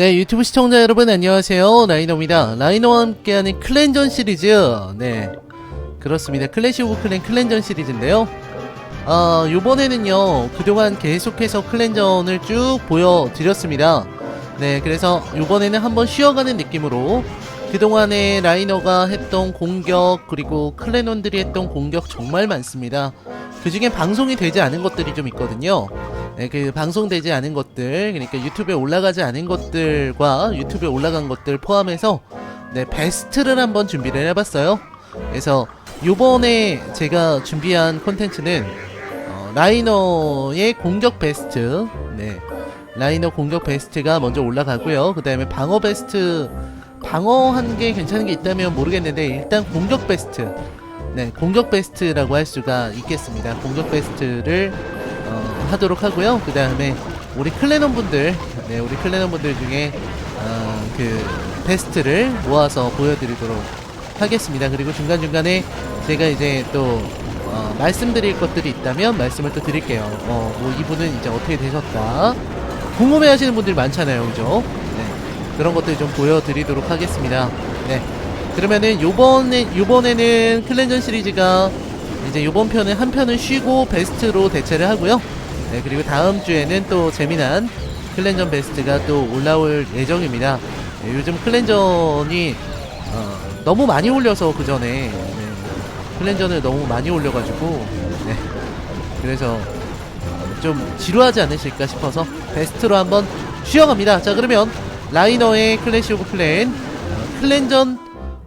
네, 유튜브 시청자 여러분 안녕하세요. 라이노입니다. 라이노와 함께하는 클랜전 시리즈. 네. 그렇습니다. 클래시 오브 클랜 클랜전 시리즈인데요. 아, 요번에는요. 그동안 계속해서 클랜전을 쭉 보여드렸습니다. 네, 그래서 요번에는 한번 쉬어가는 느낌으로 그동안에 라이너가 했던 공격 그리고 클랜원들이 했던 공격 정말 많습니다. 그 중에 방송이 되지 않은 것들이 좀 있거든요. 네, 그 방송되지 않은 것들, 그러니까 유튜브에 올라가지 않은 것들과 유튜브에 올라간 것들 포함해서 네, 베스트를 한번 준비를 해봤어요. 그래서 요번에 제가 준비한 콘텐츠는 어, 라이너의 공격 베스트, 네, 라이너 공격 베스트가 먼저 올라가고요. 그 다음에 방어 베스트, 방어한 게 괜찮은 게 있다면 모르겠는데 일단 공격 베스트, 네, 공격 베스트라고 할 수가 있겠습니다. 공격 베스트를 어, 하도록 하고요. 그 다음에 우리 클레논 분들, 네, 우리 클레논 분들 중에 어, 그 베스트를 모아서 보여드리도록 하겠습니다. 그리고 중간 중간에 제가 이제 또 어, 말씀드릴 것들이 있다면 말씀을 또 드릴게요. 어, 뭐 이분은 이제 어떻게 되셨다. 궁금해 하시는 분들이 많잖아요, 그죠? 네, 그런 것들 좀 보여드리도록 하겠습니다. 네. 그러면은 요번에 요번에는 클랜전 시리즈가 이제 요번 편은 한 편은 쉬고 베스트로 대체를 하고요. 네, 그리고 다음 주에는 또 재미난 클랜전 베스트가 또 올라올 예정입니다. 네, 요즘 클랜전이 어, 너무 많이 올려서 그 전에 네, 클랜전을 너무 많이 올려가지고 네, 그래서 어, 좀 지루하지 않으실까 싶어서 베스트로 한번 쉬어갑니다. 자 그러면 라이너의 클래시 오브 클랜 어, 클랜전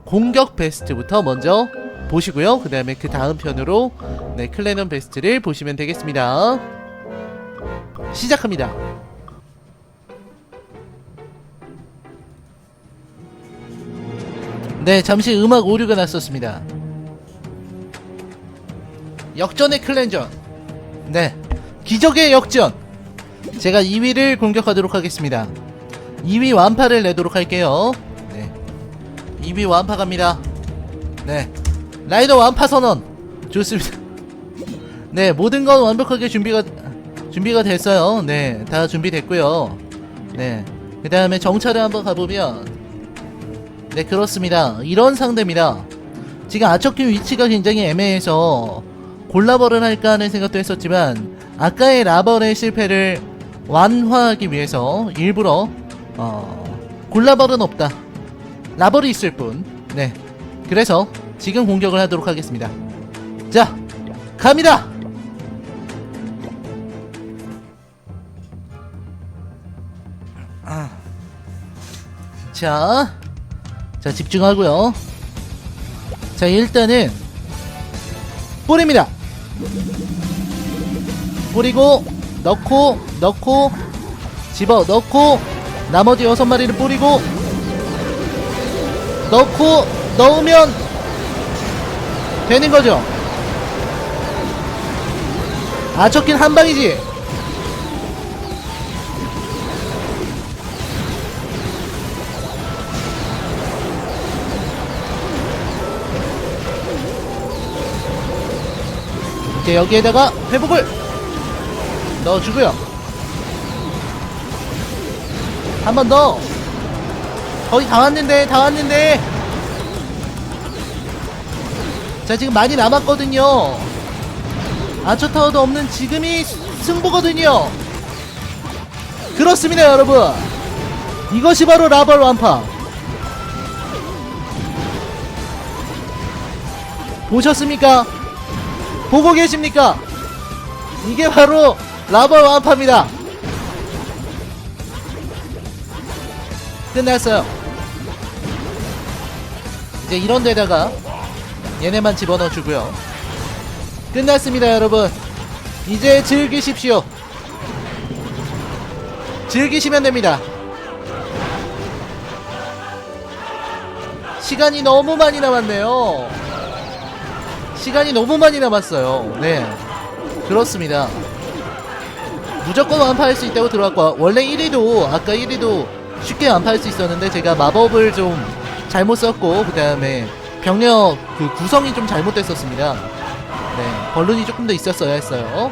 공격 베스트부터 먼저 보시고요. 그 다음에 그 다음 편으로 네, 클래넌 베스트를 보시면 되겠습니다. 시작합니다. 네, 잠시 음악 오류가 났었습니다. 역전의 클랜전. 네, 기적의 역전. 제가 2위를 공격하도록 하겠습니다. 2위 완파를 내도록 할게요. 네. 2위 완파 갑니다. 네. 라이더 완파 선언. 좋습니다. 네, 모든 건 완벽하게 준비가 준비가 됐어요. 네, 다 준비됐고요. 네. 그 다음에 정찰을 한번 가보면 네, 그렇습니다. 이런 상대입니다. 지금 아처킨 위치가 굉장히 애매해서 골라버를 할까 하는 생각도 했었지만 아까의 라벌의 실패를 완화하기 위해서 일부러 어, 골라벌은 없다. 라벌이 있을 뿐. 네. 그래서 지금 공격을 하도록 하겠습니다. 자, 갑니다. 자, 자 집중하고요. 자 일단은 뿌립니다. 뿌리고 넣고 넣고 집어 넣고 나머지 여섯 마리를 뿌리고 넣고 넣으면 되는 거죠. 아 적긴 한 방이지. 이제 여기에다가 회복을 넣어주고요. 한 번 더. 거의 다 왔는데, 다 왔는데. 자, 지금 많이 남았거든요. 아처타워도 없는 지금이 승부거든요. 그렇습니다, 여러분. 이것이 바로 라벌 완파. 보셨습니까? 보고 계십니까? 이게 바로 라벌 완파입니다. 끝났어요. 이제 이런 데다가 얘네만 집어넣어 주고요. 끝났습니다, 여러분. 이제 즐기십시오. 즐기시면 됩니다. 시간이 너무 많이 남았네요. 시간이 너무 많이 남았어요. 네. 그렇습니다. 무조건 완파할 수 있다고 들어왔고, 원래 1위도, 아까 1위도 쉽게 완파할 수 있었는데, 제가 마법을 좀 잘못 썼고, 그 다음에 병력 그 구성이 좀 잘못됐었습니다. 네. 벌룬이 조금 더 있었어야 했어요.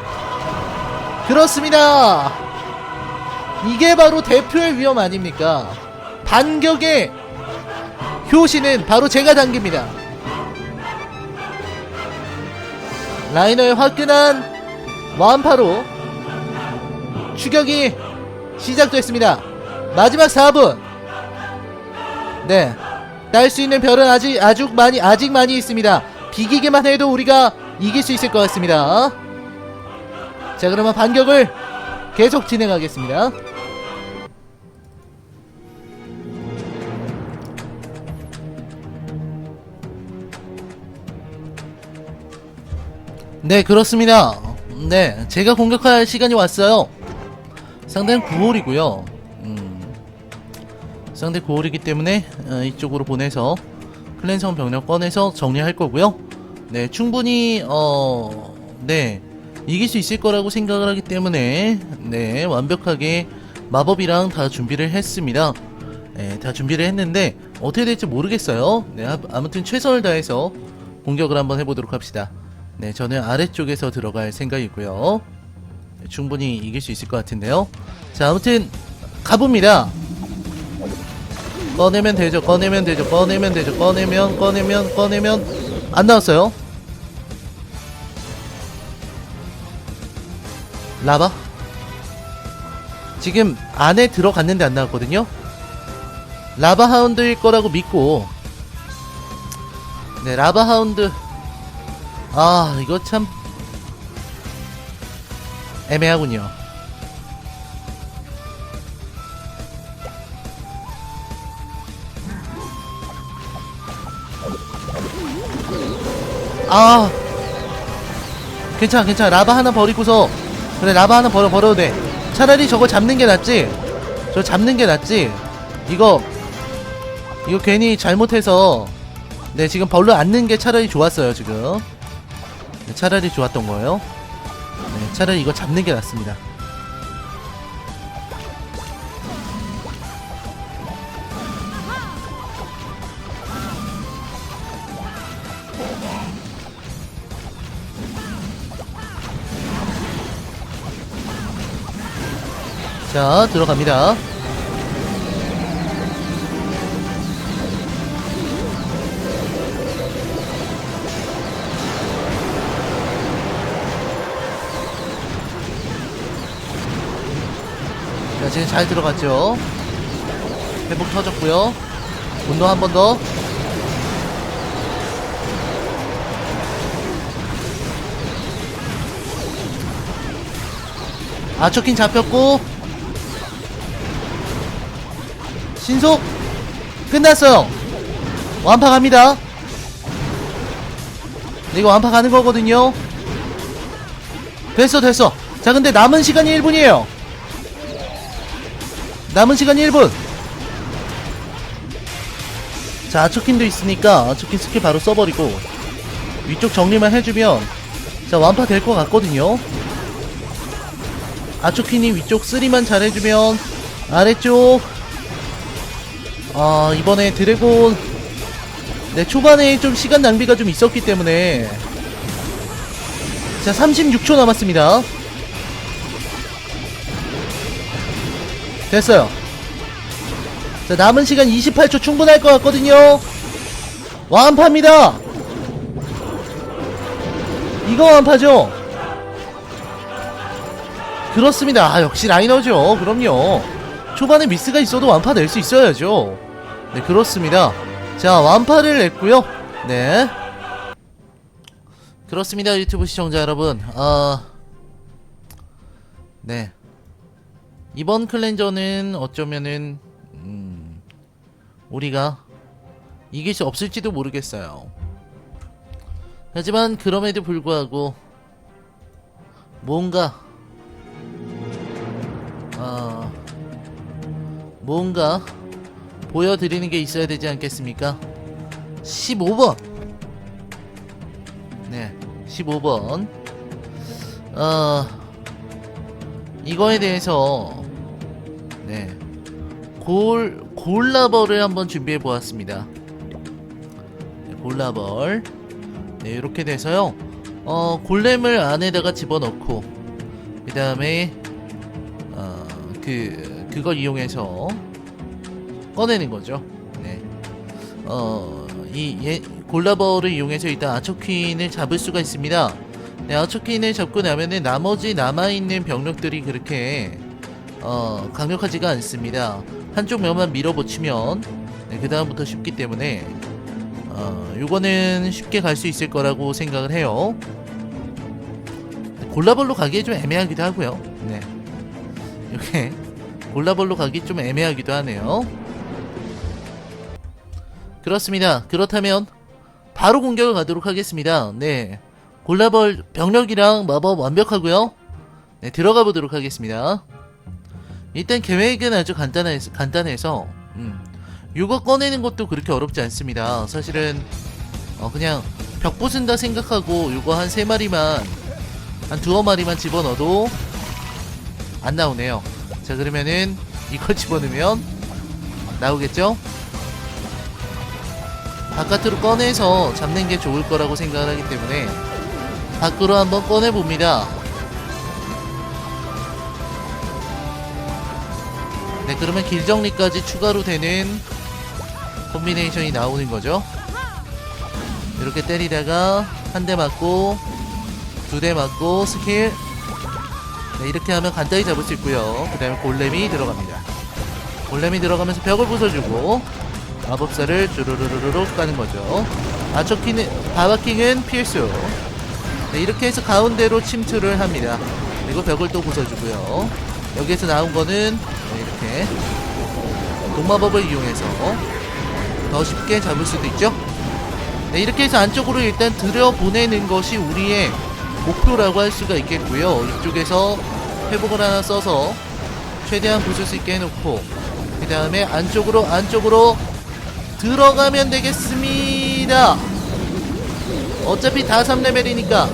그렇습니다! 이게 바로 대표의 위험 아닙니까? 반격의 효시는 바로 제가 당깁니다. 라이너의 화끈한 완파로 추격이 시작됐습니다. 마지막 4분. 네. 딸 수 있는 별은 아직 아주 많이 아직 많이 있습니다. 비기기만 해도 우리가 이길 수 있을 것 같습니다. 자, 그러면 반격을 계속 진행하겠습니다. 네, 그렇습니다. 네, 제가 공격할 시간이 왔어요. 상대는 9홀이고요. 음, 상대 9홀이기 때문에 어, 이쪽으로 보내서 클랜성 병력 꺼내서 정리할 거고요. 네, 충분히 어, 네, 이길 수 있을 거라고 생각을 하기 때문에 네, 완벽하게 마법이랑 다 준비를 했습니다. 네, 다 준비를 했는데 어떻게 될지 모르겠어요. 네, 아- 아무튼 최선을 다해서 공격을 한번 해보도록 합시다. 네, 저는 아래쪽에서 들어갈 생각이고요. 네, 충분히 이길 수 있을 것 같은데요. 자, 아무튼 가봅니다. 꺼내면 되죠. 꺼내면 되죠. 꺼내면 되죠. 꺼내면 꺼내면 꺼내면 안 나왔어요. 라바? 지금 안에 들어갔는데 안 나왔거든요. 라바 하운드일 거라고 믿고 네, 라바 하운드 아, 이거 참 애매하군요. 아, 괜찮아, 괜찮아. 라바 하나 버리고서 그래, 라바 하나 버려 버려도 돼. 차라리 저거 잡는 게 낫지. 저 잡는 게 낫지. 이거 이거 괜히 잘못해서 네 지금 벌로 앉는 게 차라리 좋았어요 지금. 네, 차라리 좋았던 거예요. 네, 차라리 이거 잡는 게 낫습니다. 자, 들어갑니다. 지금 잘 들어갔죠? 회복 터졌고요. 분노 한번 더. 아초킨 잡혔고 신속 끝났어요. 완파 갑니다. 네, 이거 완파 가는 거거든요. 됐어, 됐어. 자, 근데 남은 시간이 1분이에요. 남은 시간이 1분. 자, 아초킨도 있으니까 아초킨 스킬 바로 써버리고 위쪽 정리만 해주면 자, 완파 될 것 같거든요. 아초킨이 위쪽 3만 잘해주면 아래쪽 아 이번에 드래곤 네 초반에 좀 시간 낭비가 좀 있었기 때문에 자 36초 남았습니다 됐어요 자 남은 시간 28초 충분할 것 같거든요 완파입니다 이거 완파죠 그렇습니다 아, 역시 라이너죠 그럼요 초반에 미스가 있어도 완파 낼 수 있어야죠. 네, 그렇습니다. 자, 완파를 냈고요. 네. 그렇습니다, 유튜브 시청자 여러분. 아, 네. 이번 클렌저는 어쩌면은 음, 우리가 이길 수 없을지도 모르겠어요. 하지만 그럼에도 불구하고 뭔가 아 뭔가 보여드리는 게 있어야 되지 않겠습니까? 15번. 네, 15번. 어, 이거에 대해서, 네, 골, 골라벌을 한번 준비해 보았습니다. 네, 골라벌. 네, 이렇게 돼서요, 어, 골렘을 안에다가 집어넣고, 그 다음에, 어, 그, 그걸 이용해서 꺼내는 거죠. 네. 어, 이 예, 골라버를 이용해서 일단 아처퀸을 잡을 수가 있습니다. 네, 아처퀸을 잡고 나면은 나머지 남아있는 병력들이 그렇게 어, 강력하지가 않습니다. 한쪽 면만 밀어붙이면 네, 그 다음부터 쉽기 때문에 어, 요거는 쉽게 갈 수 있을 거라고 생각을 해요. 골라벌로 가기에 좀 애매하기도 하고요. 네. 이렇게 골라벌로 가기 좀 애매하기도 하네요. 그렇습니다. 그렇다면 바로 공격을 가도록 하겠습니다. 네. 골라벌 병력이랑 마법 완벽하고요. 네, 들어가 보도록 하겠습니다. 일단 계획은 아주 간단해서, 간단해서 음, 이거 꺼내는 것도 그렇게 어렵지 않습니다. 사실은 어, 그냥 벽 부순다 생각하고 이거 한 세 마리만 한 두어 마리만 집어넣어도 안 나오네요. 자 그러면은 이걸 집어넣으면 나오겠죠? 바깥으로 꺼내서 잡는 게 좋을 거라고 생각을 하기 때문에 밖으로 한번 꺼내 봅니다. 네, 그러면 길 정리까지 추가로 되는 콤비네이션이 나오는 거죠. 이렇게 때리다가 한 대 맞고 두 대 맞고 스킬 네, 이렇게 하면 간단히 잡을 수 있고요. 그 다음에 골렘이 들어갑니다. 골렘이 들어가면서 벽을 부숴주고 마법사를 쭈루루루루 까는 거죠. 아초키는 바바킹은 필수. 네, 이렇게 해서 가운데로 침투를 합니다. 그리고 벽을 또 부숴주고요. 여기에서 나온 거는 네, 이렇게 동마법을 이용해서 더 쉽게 잡을 수도 있죠. 네, 이렇게 해서 안쪽으로 일단 들여보내는 것이 우리의 목표라고 할 수가 있겠고요. 이쪽에서 회복을 하나 써서 최대한 부술 수 있게 해놓고 그 다음에 안쪽으로 안쪽으로 들어가면 되겠습니다. 어차피 다 3레벨이니까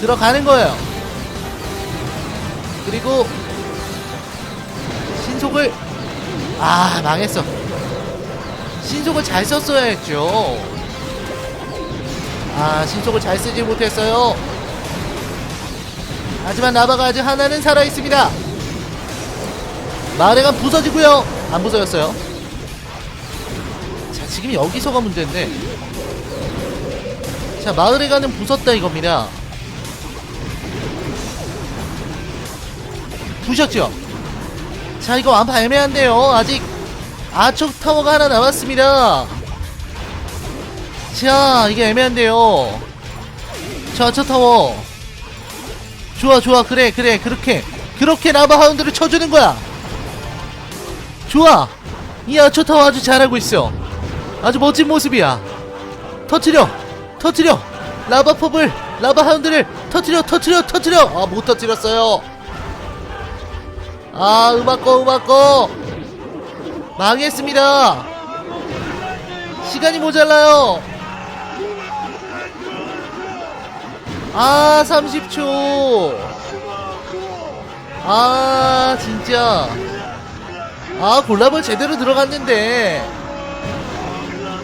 들어가는 거예요. 그리고 신속을 아 망했어. 신속을 잘 썼어야 했죠. 아 신속을 잘 쓰지 못했어요. 하지만 나바가 아직 하나는 살아 있습니다. 마을에가 부서지고요. 안 부서졌어요. 자 지금 여기서가 문제인데. 자 마을에 가는 부쉈다 이겁니다. 부셨죠? 자 이거 완파 애매한데요. 아직 아촉 타워가 하나 남았습니다. 자 이게 애매한데요. 자 아촉 타워. 좋아 좋아 그래 그래 그렇게 그렇게 라바 하운드를 쳐주는 거야. 좋아 이 아촉 타워 아주 잘하고 있어. 아주 멋진 모습이야. 터트려 터트려! 라바 펍을 라바 하운드를 터트려 터트려 터트려! 아 못 터트렸어요. 아 음악 꺼 음악 꺼 망했습니다. 시간이 모자라요. 아 30초. 아 진짜. 아 골라볼 제대로 들어갔는데.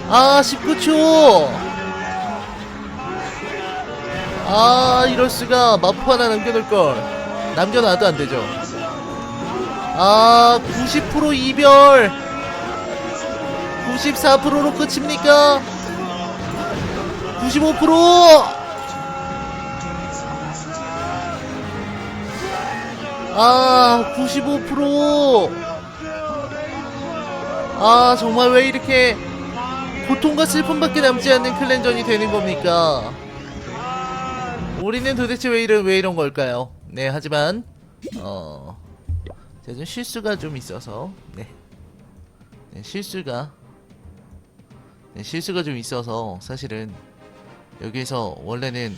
아 19초 아 이럴수가 마포 하나 남겨놓을걸 남겨놔도 안되죠 아, 90% 이별. 94%로 끝입니까? 95%! 아, 95%! 아, 정말 왜 이렇게 고통과 슬픔밖에 남지 않는 클랜전이 되는 겁니까? 우리는 도대체 왜 이런, 왜 이런 걸까요? 네, 하지만, 어, 제가 좀 실수가 좀 있어서 네, 네 실수가 네, 실수가 좀 있어서 사실은 여기에서 원래는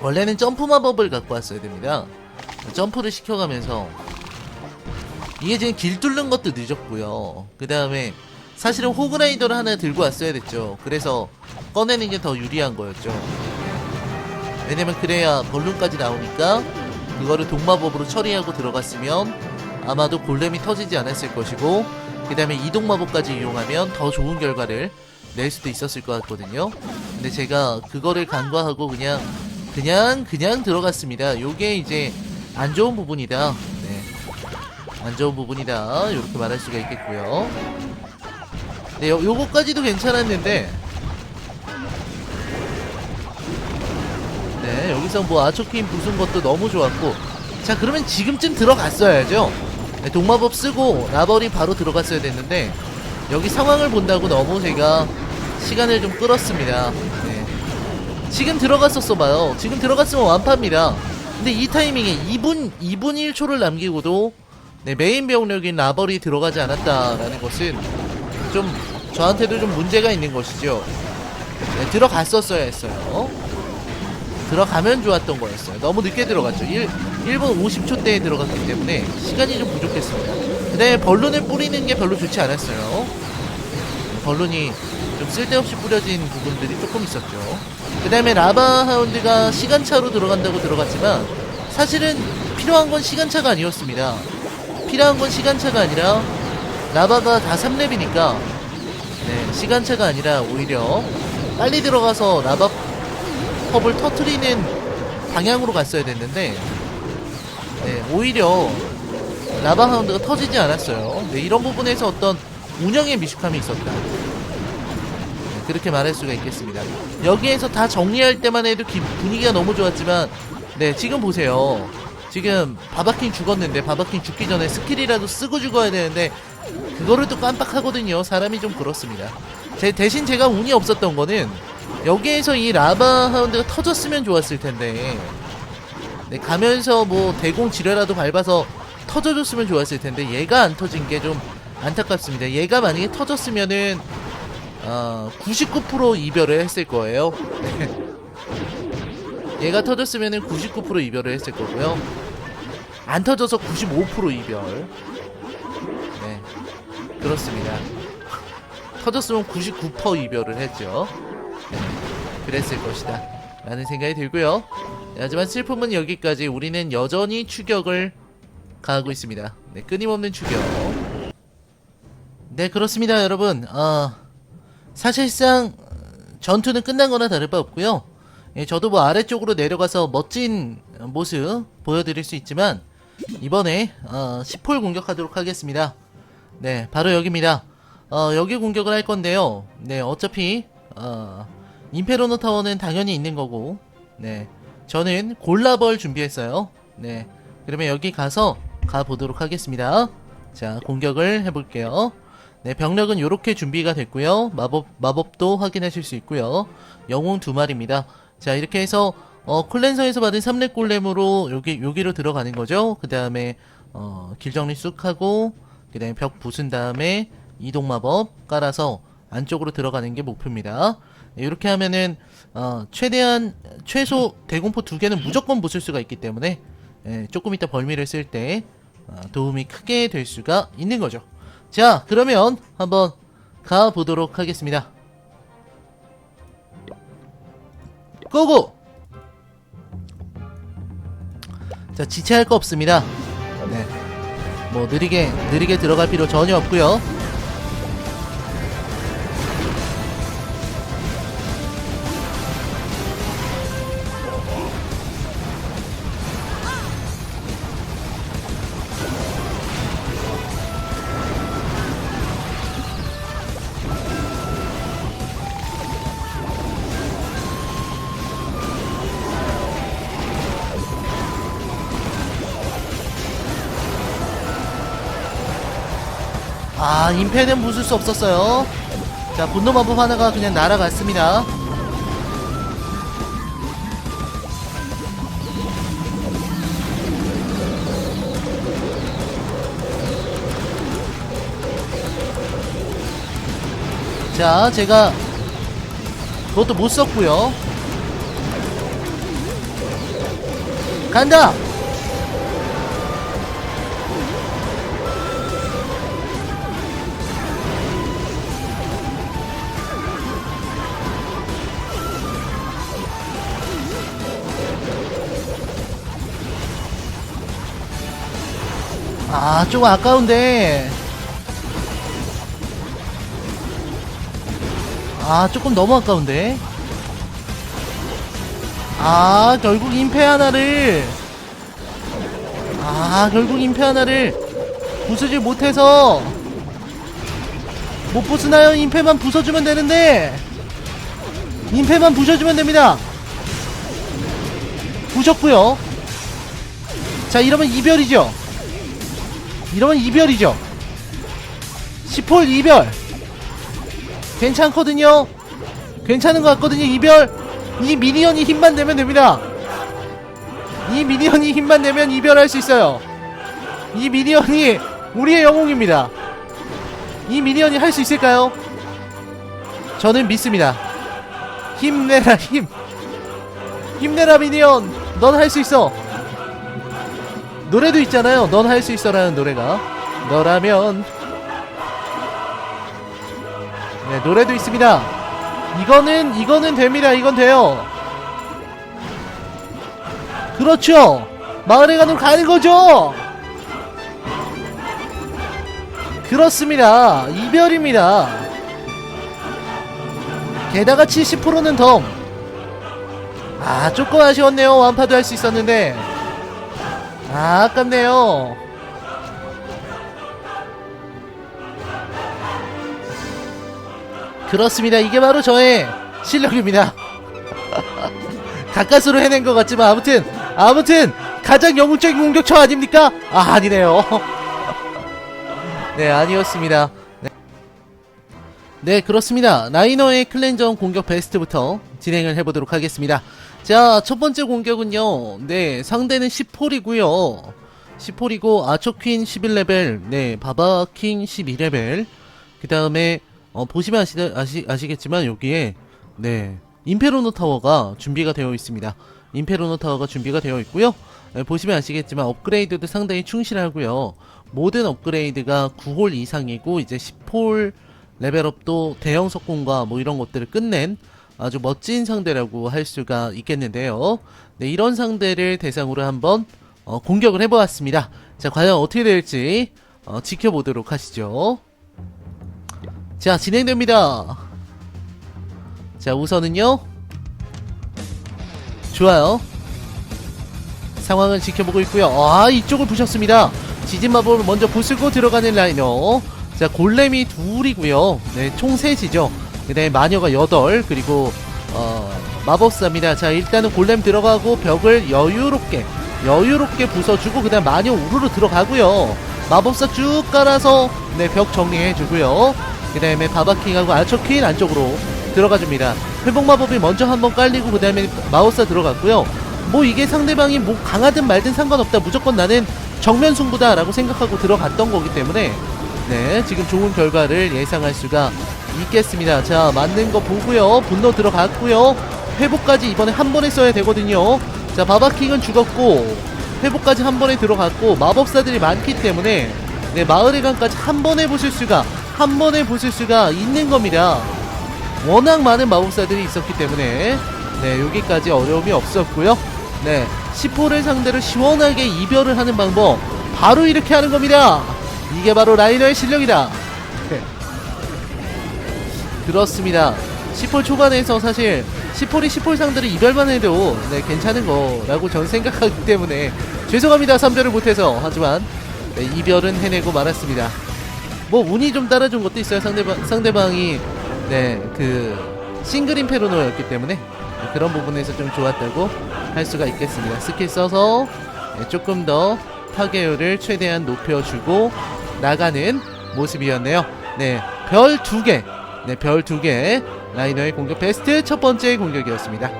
원래는 점프 마법을 갖고 왔어야 됩니다. 점프를 시켜가면서 이게 지금 길 뚫는 것도 늦었고요. 그 다음에 사실은 호그라이더를 하나 들고 왔어야 됐죠. 그래서 꺼내는 게 더 유리한 거였죠. 왜냐면 그래야 벌룬까지 나오니까 그거를 동마법으로 처리하고 들어갔으면 아마도 골렘이 터지지 않았을 것이고 그 다음에 이동 마법까지 이용하면 더 좋은 결과를 낼 수도 있었을 것 같거든요. 근데 제가 그거를 간과하고 그냥 그냥 그냥 들어갔습니다. 요게 이제 안 좋은 부분이다. 네. 안 좋은 부분이다. 이렇게 말할 수가 있겠고요. 네 요, 요거까지도 괜찮았는데 네 여기서 뭐 아초킨 부순 것도 너무 좋았고. 자 그러면 지금쯤 들어갔어야죠. 네, 동마법 쓰고 라벌이 바로 들어갔어야 됐는데 여기 상황을 본다고 너무 제가 시간을 좀 끌었습니다. 네. 지금 들어갔었어 봐요. 지금 들어갔으면 완파입니다. 근데 이 타이밍에 2분 2분 1초를 남기고도 네, 메인 병력인 라벌이 들어가지 않았다라는 것은 좀 저한테도 좀 문제가 있는 것이죠. 네, 들어갔었어야 했어요 들어가면 좋았던 거였어요. 너무 늦게 들어갔죠. 1, 1분 50초 대에 들어갔기 때문에 시간이 좀 부족했습니다. 근데 벌룬을 뿌리는 게 별로 좋지 않았어요. 벌룬이 좀 쓸데없이 뿌려진 부분들이 조금 있었죠. 그 다음에 라바 하운드가 시간차로 들어간다고 들어갔지만 사실은 필요한 건 시간차가 아니었습니다. 필요한 건 시간차가 아니라 라바가 다 3렙이니까 네, 시간차가 아니라 오히려 빨리 들어가서 라바 컵을 터트리는 방향으로 갔어야 됐는데 네, 오히려 라바 하운드가 터지지 않았어요. 네, 이런 부분에서 어떤 운영의 미숙함이 있었다. 네, 그렇게 말할 수가 있겠습니다. 여기에서 다 정리할 때만 해도 기- 분위기가 너무 좋았지만 네, 지금 보세요. 지금 바바킹 죽었는데 바바킹 죽기 전에 스킬이라도 쓰고 죽어야 되는데 그거를 또 깜빡하거든요. 사람이 좀 그렇습니다. 제 대신 제가 운이 없었던 거는 여기에서 이 라바 하운드가 터졌으면 좋았을 텐데 네, 가면서 뭐 대공 지뢰라도 밟아서 터져줬으면 좋았을 텐데 얘가 안 터진 게 좀 안타깝습니다. 얘가 만약에 터졌으면은 어, 99% 이별을 했을 거예요. 얘가 터졌으면은 99% 이별을 했을 거고요. 안 터져서 95% 이별. 네, 그렇습니다. 터졌으면 99% 이별을 했죠. 네, 그랬을 것이다. 라는 생각이 들고요. 네, 하지만 슬픔은 여기까지 우리는 여전히 추격을 가하고 있습니다. 네, 끊임없는 추격. 네, 그렇습니다, 여러분. 어, 사실상 전투는 끝난 거나 다를 바 없고요. 예, 저도 뭐 아래쪽으로 내려가서 멋진 모습 보여드릴 수 있지만 이번에 어, 10홀 공격하도록 하겠습니다. 네, 바로 여기입니다. 어, 여기 공격을 할 건데요. 네, 어차피 어, 임페로노 타워는 당연히 있는 거고, 네, 저는 골라벌 준비했어요. 네, 그러면 여기 가서 가 보도록 하겠습니다. 자, 공격을 해볼게요. 네, 병력은 이렇게 준비가 됐고요. 마법 마법도 확인하실 수 있고요. 영웅 두 마리입니다. 자, 이렇게 해서 어, 클랜서에서 받은 3렙 골렘으로 여기 여기로 들어가는 거죠. 그 다음에 어, 길 정리 쑥 하고 그 다음에 벽 부순 다음에 이동 마법 깔아서 안쪽으로 들어가는 게 목표입니다. 네, 이렇게 하면은 어, 최대한 최소 대공포 두 개는 무조건 부술 수가 있기 때문에 예, 조금 이따 벌미를 쓸때 어, 도움이 크게 될 수가 있는 거죠. 자, 그러면 한번 가 보도록 하겠습니다. 고고! 자, 지체할 거 없습니다. 네. 뭐 느리게 느리게 들어갈 필요 전혀 없고요. 아, 임페는 부술 수 없었어요. 자, 분노 마법 하나가 그냥 날아갔습니다. 자, 제가 그것도 못 썼고요. 간다! 아, 좀 아까운데. 아, 조금 너무 아까운데. 아, 결국 임페 하나를. 아, 결국 임페 하나를 부수질 못해서 못 부수나요? 임페만 부숴주면 되는데 임페만 부셔주면 됩니다 부셨고요 자 이러면 이별이죠 이러면 이별이죠. 10홀 이별. 괜찮거든요. 괜찮은 것 같거든요 이별. 이 미니언이 힘만 내면 됩니다. 이 미니언이 힘만 내면 이별할 수 있어요. 이 미니언이 우리의 영웅입니다. 이 미니언이 할 수 있을까요? 저는 믿습니다. 힘내라 힘. 힘내라 미니언. 넌 할 수 있어 노래도 있잖아요. 넌 할 수 있어라는 노래가. 너라면. 네 노래도 있습니다. 이거는 이거는 됩니다. 이건 돼요. 그렇죠. 마을에 가는 가는 거죠? 그렇습니다. 이별입니다. 게다가 70%는 덤. 아, 조금 아쉬웠네요. 완파도 할 수 있었는데. 아, 아깝네요. 그렇습니다. 이게 바로 저의 실력입니다. 가까스로 해낸 것 같지만 아무튼 아무튼 가장 영웅적인 공격처 아닙니까? 아 아니네요. 네 아니었습니다. 네, 그렇습니다. 라이너의 클렌전 공격 베스트부터 진행을 해보도록 하겠습니다. 자, 첫 번째 공격은요. 네, 상대는 10홀이고요. 10홀이고 아초퀸 11레벨, 네, 바바킹 12레벨. 그 다음에 어, 보시면 아시, 아시, 아시겠지만 여기에 네, 임페로노 타워가 준비가 되어 있습니다. 임페로노 타워가 준비가 되어 있고요. 네, 보시면 아시겠지만 업그레이드도 상당히 충실하고요. 모든 업그레이드가 9홀 이상이고 이제 10홀 레벨업도 대형 석공과 뭐 이런 것들을 끝낸 아주 멋진 상대라고 할 수가 있겠는데요. 네, 이런 상대를 대상으로 한번 어, 공격을 해보았습니다. 자, 과연 어떻게 될지 어, 지켜보도록 하시죠. 자, 진행됩니다. 자, 우선은요. 좋아요. 상황을 지켜보고 있고요. 아, 이쪽을 부셨습니다. 지진 마법을 먼저 부수고 들어가는 라이너. 자, 골렘이 둘이고요. 네, 총 셋이죠. 그 다음에 마녀가 여덟 그리고 어, 마법사입니다. 자, 일단은 골렘 들어가고 벽을 여유롭게 여유롭게 부숴주고 그 다음 마녀 우르르 들어가고요. 마법사 쭉 깔아서 네, 벽 정리해 주고요. 그 다음에 바바킹하고 아처퀸 안쪽으로 들어가 줍니다. 회복 마법이 먼저 한번 깔리고 그 다음에 마법사 들어갔고요. 뭐 이게 상대방이 뭐 강하든 말든 상관없다. 무조건 나는 정면 승부다 라고 생각하고 들어갔던 거기 때문에 네, 지금 좋은 결과를 예상할 수가 있겠습니다. 자, 맞는 거 보고요. 분노 들어갔고요. 회복까지 이번에 한 번에 써야 되거든요. 자, 바바킹은 죽었고 회복까지 한 번에 들어갔고 마법사들이 많기 때문에 네, 마을의 강까지 한 번에 보실 수가 한 번에 보실 수가 있는 겁니다. 워낙 많은 마법사들이 있었기 때문에 네, 여기까지 어려움이 없었고요. 네, 10호를 상대로 시원하게 이별을 하는 방법 바로 이렇게 하는 겁니다. 이게 바로 라이너의 실력이다. 네. 그렇습니다. 10홀 초반에서 사실 10홀이 10홀 상대를 이별만 해도 네, 괜찮은 거라고 전 생각하기 때문에 죄송합니다. 3별을 못해서 하지만 네, 이별은 해내고 말았습니다. 뭐 운이 좀 따라준 것도 있어요. 상대방 상대방이 네 그 싱글 인페르노였기 때문에 네, 그런 부분에서 좀 좋았다고 할 수가 있겠습니다. 스킬 써서 네, 조금 더 타겟율을 최대한 높여주고 나가는 모습이었네요. 네, 별 두 개. 네, 별 두 개. 라이너의 공격 베스트 첫 번째 공격이었습니다.